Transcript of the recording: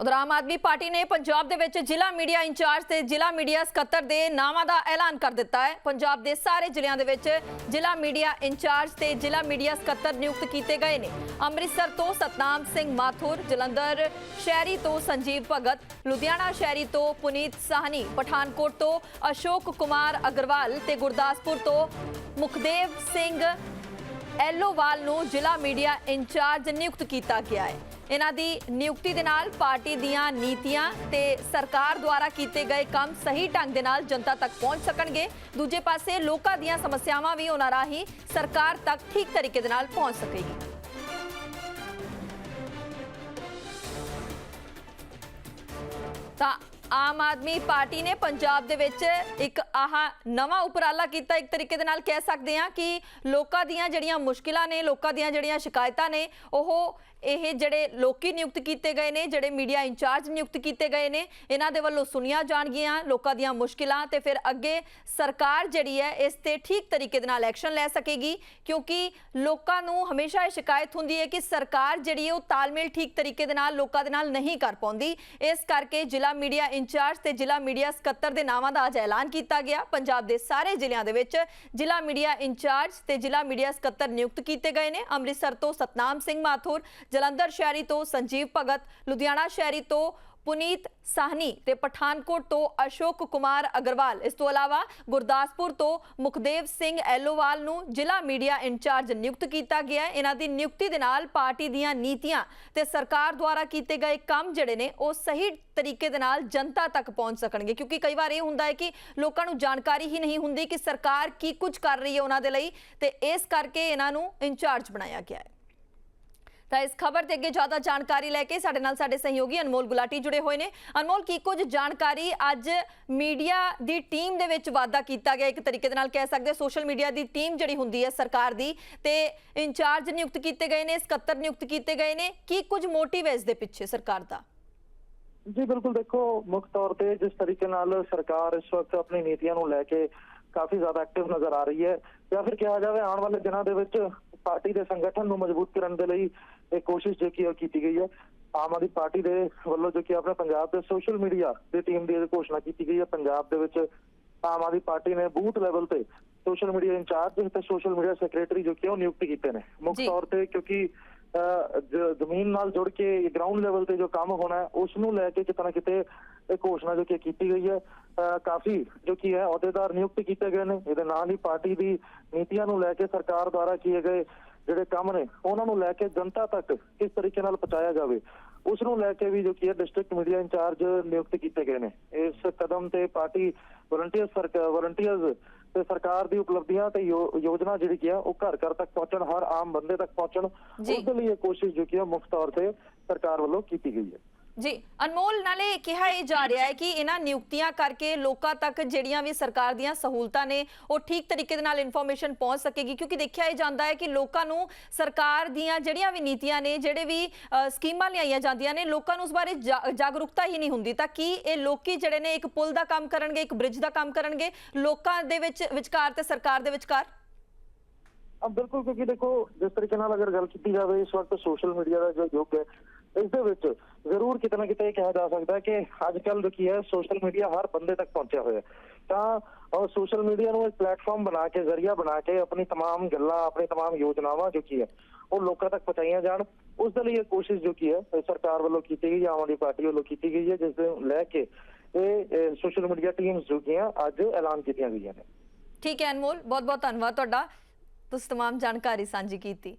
ਉਧਰ ਆਮ ਆਦਮੀ ਪਾਰਟੀ ਨੇ ਪੰਜਾਬ ਦੇ ਵਿੱਚ ਜ਼ਿਲ੍ਹਾ ਮੀਡੀਆ ਇੰਚਾਰਜ ਤੇ ਜ਼ਿਲ੍ਹਾ ਮੀਡੀਆ ਸਕੱਤਰ ਦੇ ਨਾਵਾਂ ਦਾ ਐਲਾਨ ਕਰ ਦਿੱਤਾ ਹੈ। ਪੰਜਾਬ ਦੇ ਸਾਰੇ ਜ਼ਿਲ੍ਹਿਆਂ ਦੇ ਵਿੱਚ ਜ਼ਿਲ੍ਹਾ ਮੀਡੀਆ ਇੰਚਾਰਜ ਤੇ ਜ਼ਿਲ੍ਹਾ ਮੀਡੀਆ ਸਕੱਤਰ ਨਿਯੁਕਤ ਕੀਤੇ ਗਏ ਨੇ। ਅੰਮ੍ਰਿਤਸਰ ਤੋਂ ਸਤਨਾਮ ਸਿੰਘ ਮਾਥੁਰ, ਜਲੰਧਰ ਸ਼ਹਿਰੀ ਤੋਂ ਸੰਜੀਵ ਭਗਤ, ਲੁਧਿਆਣਾ ਸ਼ਹਿਰੀ ਤੋਂ ਪੁਨੀਤ ਸਾਹਨੀ, ਪਠਾਨਕੋਟ ਤੋਂ ਅਸ਼ੋਕ ਕੁਮਾਰ ਅਗਰਵਾਲ ਤੇ ਗੁਰਦਾਸਪੁਰ ਤੋਂ ਮੁਖਦੇਵ ਸਿੰਘ ਐਲੋਵਾਲ ਨੂੰ ਜ਼ਿਲ੍ਹਾ ਮੀਡੀਆ ਇੰਚਾਰਜ ਨਿਯੁਕਤ ਕੀਤਾ ਗਿਆ ਹੈ। ਇਹਨਾਂ ਦੀ ਨਿਯੁਕਤੀ ਦੇ ਨਾਲ ਪਾਰਟੀ ਦੀਆਂ ਨੀਤੀਆਂ ਤੇ ਸਰਕਾਰ ਦੁਆਰਾ ਕੀਤੇ ਗਏ ਕੰਮ ਸਹੀ ਢੰਗ ਦੇ ਨਾਲ ਜਨਤਾ ਤੱਕ ਪਹੁੰਚ ਸਕਣਗੇ। ਦੂਜੇ ਪਾਸੇ ਲੋਕਾਂ ਦੀਆਂ ਸਮੱਸਿਆਵਾਂ ਵੀ ਉਹਨਾਂ ਰਾਹੀਂ ਸਰਕਾਰ ਤੱਕ ਠੀਕ ਤਰੀਕੇ ਦੇ ਨਾਲ ਪਹੁੰਚ ਸਕੇਗੀ। ਤਾਂ ਆਮ ਆਦਮੀ ਪਾਰਟੀ ਨੇ ਪੰਜਾਬ ਦੇ ਵਿੱਚ ਇੱਕ ਆਹ ਨਵਾਂ ਉਪਰਾਲਾ ਕੀਤਾ। ਇੱਕ ਤਰੀਕੇ ਦੇ ਨਾਲ ਕਹਿ ਸਕਦੇ ਹਾਂ ਕਿ ਲੋਕਾਂ ਦੀਆਂ ਜਿਹੜੀਆਂ ਮੁਸ਼ਕਿਲਾਂ ਨੇ, ਲੋਕਾਂ ਦੀਆਂ ਜਿਹੜੀਆਂ ਸ਼ਿਕਾਇਤਾਂ ਨੇ, ਉਹ ਇਹ ਜਿਹੜੇ ਲੋਕੀ ਨਿਯੁਕਤ ਕੀਤੇ ਗਏ ਨੇ, ਜਿਹੜੇ ਮੀਡੀਆ ਇੰਚਾਰਜ ਨਿਯੁਕਤ ਕੀਤੇ ਗਏ ਨੇ, ਇਹਨਾਂ ਦੇ ਵੱਲੋਂ ਸੁਣੀਆਂ ਜਾਣਗੀਆਂ ਲੋਕਾਂ ਦੀਆਂ ਮੁਸ਼ਕਿਲਾਂ ਤੇ ਫਿਰ ਅੱਗੇ ਸਰਕਾਰ ਜਿਹੜੀ ਹੈ, ਇਸ ਤੇ ਠੀਕ ਤਰੀਕੇ ਦੇ ਨਾਲ ਐਕਸ਼ਨ ਲੈ ਸਕੇਗੀ। ਕਿਉਂਕਿ ਲੋਕਾਂ ਨੂੰ ਹਮੇਸ਼ਾ ਇਹ ਸ਼ਿਕਾਇਤ ਹੁੰਦੀ ਹੈ ਕਿ ਸਰਕਾਰ ਜਿਹੜੀ ਹੈ, ਉਹ ਤਾਲਮੇਲ ਠੀਕ ਤਰੀਕੇ ਦੇ ਨਾਲ ਲੋਕਾਂ ਦੇ ਨਾਲ ਨਹੀਂ ਕਰ ਪਾਉਂਦੀ। ਇਸ ਕਰਕੇ ਜ਼ਿਲ੍ਹਾ ਮੀਡੀਆ ਇੰਚਾਰਜ ਤੇ ਜ਼ਿਲ੍ਹਾ ਮੀਡੀਆ ਸਕੱਤਰ ਦੇ ਨਾਵਾਂ ਦਾ ਅੱਜ ਐਲਾਨ ਕੀਤਾ ਗਿਆ। ਪੰਜਾਬ ਦੇ ਸਾਰੇ ਜ਼ਿਲ੍ਹਿਆਂ ਦੇ ਵਿੱਚ ਜ਼ਿਲ੍ਹਾ ਮੀਡੀਆ ਇੰਚਾਰਜ ਤੇ ਜ਼ਿਲ੍ਹਾ ਮੀਡੀਆ ਸਕੱਤਰ ਨਿਯੁਕਤ ਕੀਤੇ ਗਏ ਨੇ। ਅੰਮ੍ਰਿਤਸਰ ਤੋਂ ਸਤਨਾਮ ਸਿੰਘ ਮਾਥੁਰ, ਜਲੰਧਰ ਸ਼ਹਿਰੀ ਤੋਂ ਸੰਜੀਵ ਭਗਤ, ਲੁਧਿਆਣਾ ਸ਼ਹਿਰੀ ਤੋਂ ਪੁਨੀਤ ਸਾਹਨੀ ਤੇ ਪਠਾਨਕੋਟ ਤੋਂ ਅਸ਼ੋਕ ਕੁਮਾਰ ਅਗਰਵਾਲ। ਇਸ ਤੋਂ ਇਲਾਵਾ ਗੁਰਦਾਸਪੁਰ ਤੋਂ ਮੁਖਦੇਵ ਸਿੰਘ ਐਲੋਵਾਲ ਨੂੰ ਜ਼ਿਲ੍ਹਾ ਮੀਡੀਆ ਇੰਚਾਰਜ ਨਿਯੁਕਤ ਕੀਤਾ ਗਿਆ। ਹੈ ਇਹਨਾਂ ਦੀ ਨਿਯੁਕਤੀ ਦੇ ਨਾਲ ਪਾਰਟੀ ਦੀਆਂ ਨੀਤੀਆਂ ਤੇ ਸਰਕਾਰ ਦੁਆਰਾ ਕੀਤੇ ਗਏ ਕੰਮ ਜਿਹੜੇ ਨੇ, ਉਹ ਸਹੀ ਤਰੀਕੇ ਦੇ ਨਾਲ ਜਨਤਾ ਤੱਕ ਪਹੁੰਚ ਸਕਣਗੇ। ਕਿਉਂਕਿ ਕਈ ਵਾਰ ਇਹ ਹੁੰਦਾ ਹੈ ਕਿ ਲੋਕਾਂ ਨੂੰ ਜਾਣਕਾਰੀ ਹੀ ਨਹੀਂ ਹੁੰਦੀ ਕਿ ਸਰਕਾਰ ਕੀ ਕੁਝ ਕਰ ਰਹੀ ਹੈ ਉਹਨਾਂ ਦੇ ਲਈ ਤੇ ਇਸ ਕਰਕੇ ਇਹਨਾਂ ਨੂੰ ਇੰਚਾਰਜ ਬਣਾਇਆ ਗਿਆ ਹੈ। ਤਾਂ ਇਸ ਖਬਰ ਤੇ ਅੱਗੇ ਜ਼ਿਆਦਾ ਜਾਣਕਾਰੀ ਲੈ ਕੇ ਸਾਡੇ ਨਾਲ ਸਾਡੇ ਸਹਿਯੋਗੀ ਅਨਮੋਲ ਗੁਲਾਟੀ ਜੁੜੇ ਹੋਏ ਨੇ। ਅਨਮੋਲ, ਕੀ ਕੁਝ ਜਾਣਕਾਰੀ ਅੱਜ ਮੀਡੀਆ ਦੀ ਟੀਮ ਦੇ ਵਿੱਚ ਵਾਅਦਾ ਕੀਤਾ ਗਿਆ? ਇੱਕ ਤਰੀਕੇ ਦੇ ਨਾਲ ਕਹਿ ਸਕਦੇ ਸੋਸ਼ਲ ਮੀਡੀਆ ਦੀ ਟੀਮ ਜਿਹੜੀ ਹੁੰਦੀ ਹੈ ਸਰਕਾਰ ਦੀ, ਤੇ ਇੰਚਾਰਜ ਨਿਯੁਕਤ ਕੀਤੇ ਗਏ ਨੇ, ਸਕੱਤਰ ਨਿਯੁਕਤ ਕੀਤੇ ਗਏ ਨੇ। ਕੀ ਕੁਝ ਮੋਟਿਵ ਹੈ ਇਸ ਦੇ ਪਿੱਛੇ ਸਰਕਾਰ ਦਾ? ਜੀ, ਬਿਲਕੁਲ ਦੇਖੋ, ਮੁੱਖ ਤੌਰ ਤੇ ਜਿਸ ਤਰੀਕੇ ਨਾਲ ਸਰਕਾਰ ਇਸ ਵਕਤ ਆਪਣੀ ਨੀਤੀਆਂ ਨੂੰ ਲੈ ਕੇ ਕਾਫੀ ਜ਼ਿਆਦਾ ਐਕਟਿਵ ਨਜ਼ਰ ਆ ਰਹੀ ਹੈ ਜਾਂ ਫਿਰ ਕਿਹਾ ਜਾਵੇ ਆਉਣ ਵਾਲੇ ਦਿਨਾਂ ਦੇ ਵਿੱਚ ਪਾਰਟੀ ਦੇ ਸੰਗਠਨ ਨੂੰ ਮਜ਼ਬੂਤ ਕਰਨ ਦੇ ਲਈ ਇਹ ਕੋਸ਼ਿਸ਼ ਜੋ ਕਿ ਕੀਤੀ ਗਈ ਹੈ। ਆਮ ਆਦਮੀ ਪਾਰਟੀ ਦੇ ਵੱਲੋਂ ਜੋ ਕਿ ਆਪਣੇ ਪੰਜਾਬ ਦੇ ਸੋਸ਼ਲ ਮੀਡੀਆ ਦੀ ਟੀਮ ਦੀ ਘੋਸ਼ਣਾ ਕੀਤੀ ਗਈ ਹੈ। ਪੰਜਾਬ ਦੇ ਵਿੱਚ ਆਮ ਆਦਮੀ ਪਾਰਟੀ ਨੇ ਬੂਥ ਲੈਵਲ ਤੇ ਸੋਸ਼ਲ ਮੀਡੀਆ ਇੰਚਾਰਜ ਤੇ ਸੋਸ਼ਲ ਮੀਡੀਆ ਸੈਕਟਰੀ ਜੋ ਕਿ ਉਹ ਨਿਯੁਕਤ ਕੀਤੇ ਨੇ। ਮੁੱਖ। ਤੌਰ ਤੇ ਕਿਉਂਕਿ ਜ਼ਮੀਨ ਨਾਲ ਜੁੜ ਕੇ ਗਰਾਊਂਡ ਲੈਵਲ ਤੇ ਜੋ ਕੰਮ ਹੋਣਾ ਹੈ ਉਸ ਨੂੰ ਲੈ ਕੇ ਕਿਤੇ ਨਾ ਕਿਤੇ ਇਹ ਘੋਸ਼ਣਾ ਜੋ ਕਿ ਕੀਤੀ ਗਈ ਹੈ ਕਾਫੀ ਜੋ ਕਿ ਹੈ ਅਹੁਦੇਦਾਰ ਨਿਯੁਕਤ ਕੀਤੇ ਗਏ ਨੇ। ਇਹਦੇ ਨਾਲ ਹੀ ਪਾਰਟੀ ਦੀ ਨੀਤੀਆਂ ਨੂੰ ਲੈ ਕੇ ਸਰਕਾਰ ਦੁਆਰਾ ਕੀਏ ਗਏ ਜਿਹੜੇ ਕੰਮ ਨੇ ਉਹਨਾਂ ਨੂੰ ਲੈ ਕੇ ਜਨਤਾ ਤੱਕ ਕਿਸ ਤਰੀਕੇ ਨਾਲ ਪਹੁੰਚਾਇਆ ਜਾਵੇ ਉਸ ਨੂੰ ਲੈ ਕੇ ਵੀ ਜੋ ਕਿ ਹੈ ਡਿਸਟ੍ਰਿਕਟ ਮੀਡੀਆ ਇੰਚਾਰਜ ਨਿਯੁਕਤ ਕੀਤੇ ਗਏ ਨੇ। ਇਸ ਕਦਮ ਤੇ ਪਾਰਟੀ ਵਲੰਟੀਅਰ ਸਰਕਾਰ ਵਲੰਟੀਅਰਸ ਤੇ ਸਰਕਾਰ ਦੀ ਉਪਲਬਧੀਆਂ ਤੇ ਯੋਜਨਾ ਜਿਹੜੀ ਕੀ ਹੈ ਉਹ ਘਰ ਘਰ ਤੱਕ ਪਹੁੰਚਣ ਹਰ ਆਮ ਬੰਦੇ ਤੱਕ ਪਹੁੰਚਣ। ਉਸ ਦੇ ਲਈ ਇਹ ਕੋਸ਼ਿਸ਼ ਜੋ ਕਿ ਹੈ ਮੁੱਖ ਤੌਰ ਤੇ ਸਰਕਾਰ ਵੱਲੋਂ ਕੀਤੀ ਗਈ ਹੈ। ਜੀ, ਅਨਮੋਲ, ਨਾਲੇ ਕਿਹਾ ਇਹ ਜਾ ਰਿਹਾ ਹੈ ਕਿ ਇਹਨਾਂ ਨਿਯੁਕਤੀਆਂ ਕਰਕੇ ਲੋਕਾਂ ਤੱਕ ਜਿਹੜੀਆਂ ਵੀ ਸਰਕਾਰ ਦੀਆਂ ਸਹੂਲਤਾਂ ਨੇ, ਉਹ ਠੀਕ ਤਰੀਕੇ ਦੇ ਨਾਲ ਇਨਫੋਰਮੇਸ਼ਨ ਪਹੁੰਚ ਸਕੇਗੀ। ਕਿਉਂਕਿ ਦੇਖਿਆ ਇਹ ਜਾਂਦਾ ਹੈ ਕਿ ਲੋਕਾਂ ਨੂੰ ਸਰਕਾਰ ਦੀਆਂ ਜਿਹੜੀਆਂ ਵੀ ਨੀਤੀਆਂ ਨੇ, ਜਿਹੜੇ ਵੀ ਸਕੀਮਾਂ ਲਿਆਈਆਂ ਜਾਂਦੀਆਂ ਨੇ, ਲੋਕਾਂ ਨੂੰ ਉਸ ਬਾਰੇ ਜਾਗਰੂਕਤਾ ਹੀ ਨਹੀਂ ਹੁੰਦੀ। ਤਾਂ ਕੀ ਇਹ ਲੋਕੀ ਜਿਹੜੇ ਨੇ ਇੱਕ ਪੁਲ ਦਾ ਕੰਮ ਕਰਨਗੇ, ਇੱਕ ਬ੍ਰਿਜ ਦਾ ਕੰਮ ਕਰਨਗੇ, ਲੋਕਾਂ ਦੇ ਵਿੱਚ ਵਿਚਕਾਰ ਤੇ ਸਰਕਾਰ ਦੇ ਵਿਚਕਾਰ? ਬਿਲਕੁਲ, ਕਿਉਂਕਿ ਦੇਖੋ, ਜਿਸ ਤਰੀਕੇ ਨਾਲ ਅਗਰ ਗੱਲ ਕੀਤੀ ਜਾਵੇ, ਇਸ ਵਕਤ ਸੋਸ਼ਲ ਮੀਡੀਆ ਦਾ ਜੋ ਯੁੱਗ ਹੈ ਇਸ ਦੇ ਵਿੱਚ ਜ਼ਰੂਰ ਕਿਤੇ ਨਾ ਕਿਤੇ ਇਹ ਕਿਹਾ ਜਾ ਸਕਦਾ ਹੈ ਕਿ ਅੱਜ ਕੱਲ੍ਹ ਜੋ ਕੀ ਹੈ ਸੋਸ਼ਲ ਮੀਡੀਆ ਹਰ ਬੰਦੇ ਤੱਕ ਪਹੁੰਚਿਆ ਹੋਇਆ ਹੈ ਤਾਂ ਸੋਸ਼ਲ ਮੀਡੀਆ ਨੂੰ ਇੱਕ ਪਲੇਟਫਾਰਮ ਬਣਾ ਕੇ ਜ਼ਰੀਆ ਬਣਾ ਕੇ ਆਪਣੀ तमाम ਗੱਲਾਂ ਆਪਣੀ तमाम ਯੋਜਨਾਵਾਂ ਜੋ ਕੀ ਹੈ ਉਹ ਲੋਕਾਂ ਤੱਕ ਪਹੁੰਚਾਈਆਂ ਜਾਣ ਉਸ ਦੇ ਲਈ ਇਹ ਕੋਸ਼ਿਸ਼ ਜੋ ਕੀ ਹੈ ਇਹ ਸਰਕਾਰ ਵੱਲੋਂ ਕੀਤੀ ਗਈ ਹੈ, ਆਮ ਆਦਮੀ ਪਾਰਟੀ ਵੱਲੋਂ ਕੀਤੀ ਗਈ ਹੈ ਜਿਸ ਦੇ ਲੈ ਕੇ ਇਹ ਸੋਸ਼ਲ ਮੀਡੀਆ ਟੀਮਸ ਜੋ ਕੀ ਹੈ ਅੱਜ ਐਲਾਨ ਕੀਤੀਆਂ ਗਈਆਂ ਨੇ ਠੀਕ ਹੈ ਅਨਮੋਲ ਬਹੁਤ ਬਹੁਤ ਧੰਨਵਾਦ ਤੁਹਾਡਾ ਤੁਸੀਂ तमाम ਜਾਣਕਾਰੀ ਸਾਂਝੀ ਕੀਤੀ